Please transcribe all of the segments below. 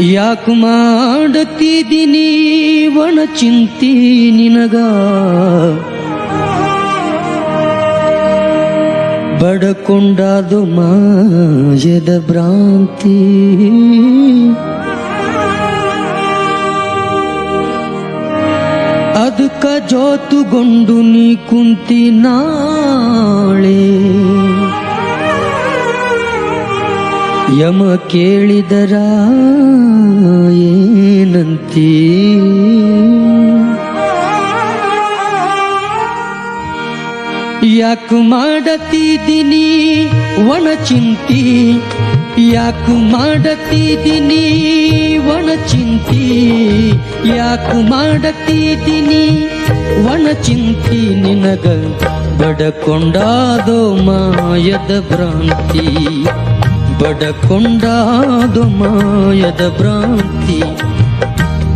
ಯಾಕು ಮಾಡತ್ತಿದ್ದೀನಿ ಒಣ ಚಿಂತಿ ನಿನಗ? ಬಡಕೊಂಡಾದು ಮಾಯದ ಭ್ರಾಂತಿ. ಅದಕ್ಕ ಜೋತುಗೊಂಡು ನೀ ಕುಂತಿ ನಾಳೆ ಯಮ ಕೇಳಿದರ ಏನಂತೀ? ಯಾಕು ಮಾಡತಿದ್ದೀನಿ ಒಣ ಚಿಂತಿ? ಯಾಕು ಮಾಡತಿದ್ದೀನಿ ಒಣ ಚಿಂತಿ? ಯಾಕು ಮಾಡತಿದ್ದೀನಿ ಒಣ ಚಿಂತಿ? ನಿನಗ ಬಡಕೊಂಡಾದೋ ಮಾಯದ ಭ್ರಾಂತಿ. ಬಡಕೊಂಡಾದೋ ಮಾಯದ ಭ್ರಾಂತಿ.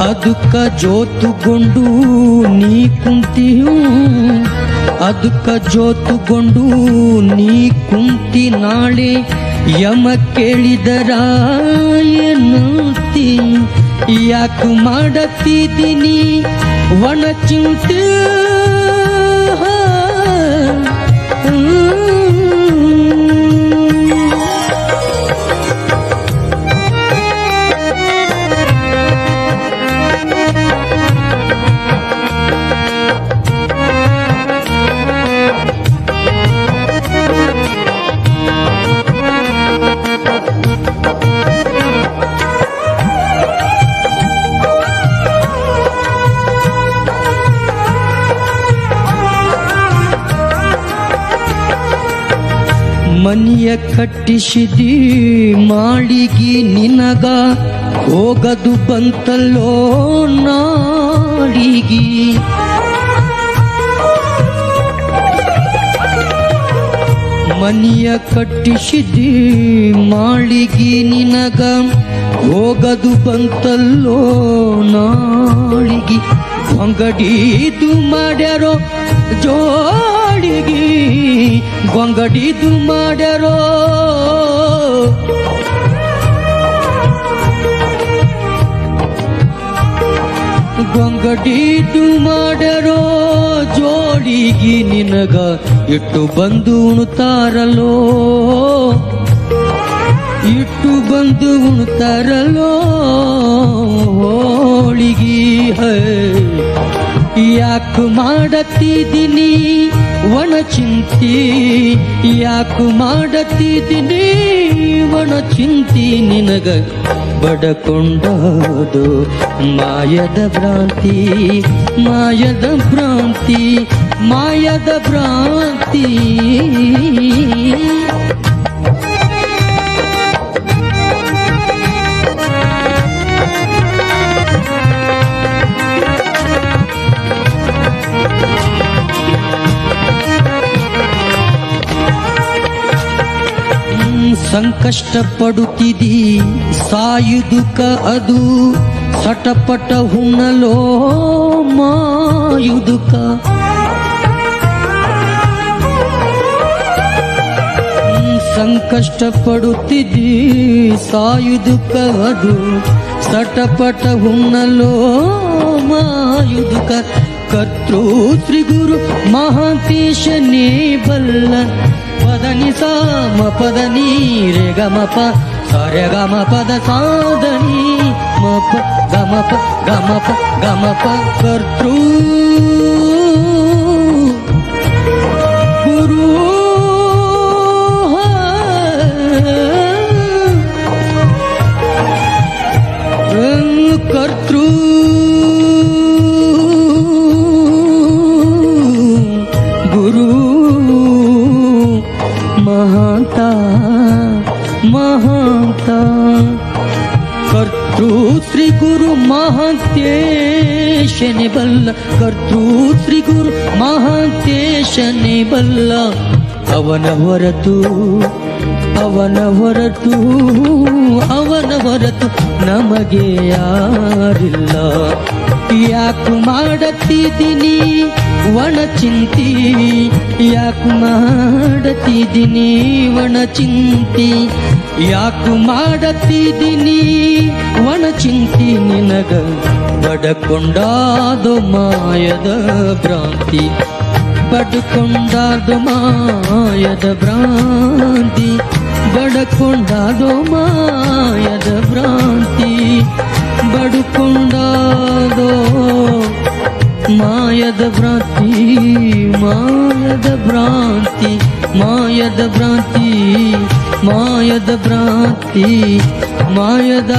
ಅದಕ್ಕ ಜೋತುಗೊಂಡು ನೀ ಕುಂತಿಯೂ, ಅದಕ್ಕ ಜೋತುಗೊಂಡು ನೀ ಕುಂತಿ ನಾಳೆ. ಯಮ ಕೇಳಿದರ ಎನ್ನುತ್ತಿ ಯಾಕೆ ಮಾಡತಿದ್ದೀನಿ ಒಣ ಚಿಂತೆ ಮನಿಯ ಕಟ್ಟಿಸಿದಿ ಮಾಡಿಗಿ ನಿನಗ ಹೋಗದು ಬಂತಲ್ಲೋ ನಾಡಿಗಿ ಮನಿಯ ಕಟ್ಟಿಸಿದಿ ಮಾಳಿಗಿ ನಿನಗ ಹೋಗದು ಬಂತಲ್ಲೋ ನಾಳಿಗಿ. ಇದು ಮಾಡ್ಯಾರೋ ಜೋಡಿಗಿ ಗೊಂಗಡಿದು ಮಾಡ್ಯಾರೋ ಗೊಂಗಡಿದು ಮಾಡ್ಯಾರೋ ಜೋಡಿಗಿ ನಿನಗ ಇಟ್ಟು ಬಂದು ಉಣುತ್ತಾರಲೋ ಇಟ್ಟು ಬಂದು ಉಣುತ್ತಾರಲೋ ಹೋಳಿಗಿ ಹೈ, ಯಾಕು ಮಾಡತಿದ್ದೀನಿ ಒಣ ಚಿಂತಿ ಯಾಕು ಮಾಡತಿದ್ದೀನಿ ಒಣ ಚಿಂತಿ ನಿನಗ ಬಡಕೊಂಡದು. ಮಾಯದ ಭ್ರಾಂತಿ ಮಾಯದ ಭ್ರಾಂತಿ ಮಾಯದ ಭ್ರಾಂತಿ. ಹ್ಮ್, ಸಂಕಷ್ಟ ಪಡುತ್ತಿದಿ ಸಾಯುದುಕ ಅದು ಸಟಪಟ ಹುಣ್ಣಲೋ ಮಾಯುದುಕ ಹ್ಮ್, ಸಂಕಷ್ಟ ಪಡುತ್ತಿದ್ದಿ ಸಾಯುದುಕ ಅದು ಸಟಪಟ ಹುಣ್ಣಲೋ ಮಾಯುದುಕ ಕರ್ತೃ ಶ್ರೀ ಗುರು ಮಹಾಂತೇಶನೇ ಬಲ್ಲ పదని సా మపదని రేగమప సరగమ పద సాధని మప గమప గమప గమప కర్తృ. ಗುರು ಮಹಾಂತೇಶನೆ ಬಲ್ಲ ಕರ್ತೃ ಶ್ರೀ ಗುರು ಮಹಾಂತೇಶನೆ ಬಲ್ಲ. ಅವನ ಹೊರತು ಅವನ ಹೊರತು ಅವನ ಹೊರತು ನಮಗೆ ಯಾರಿಲ್ಲ. ಯಾಕು ಮಾಡತ್ತಿದ್ದೀನಿ ಒಣ ಚಿಂತಿ? ಯಾಕು ಮಾಡತ್ತಿದ್ದೀನಿ ಒಣ ಚಿಂತಿ? ಯಾಕು ಮಾಡತ್ತಿದ್ದೀನಿ ಒಣ ನನಗ ಬಡಕೊಂಡಾದು ಮಾಯದ ಭ್ರಾಂತಿ. ಬಡ್ಕೊಂಡಾದು ಮಾಯದ ಭ್ರಾಂತಿ. ಬಡಕೊಂಡಾದು ಮಾಯದ ಭ್ರಾಂತಿ. ಬಡ್ಕೊಂಡಾದೋ ಮಾಯದ ಭ್ರಾಂತಿ ಮಾಯದ ಭ್ರಾಂತಿ ಮಾಯದ ಭ್ರಾಂತಿ. ಮಾಯದ ಭ್ರಾಂತಿ ಮಾಯದ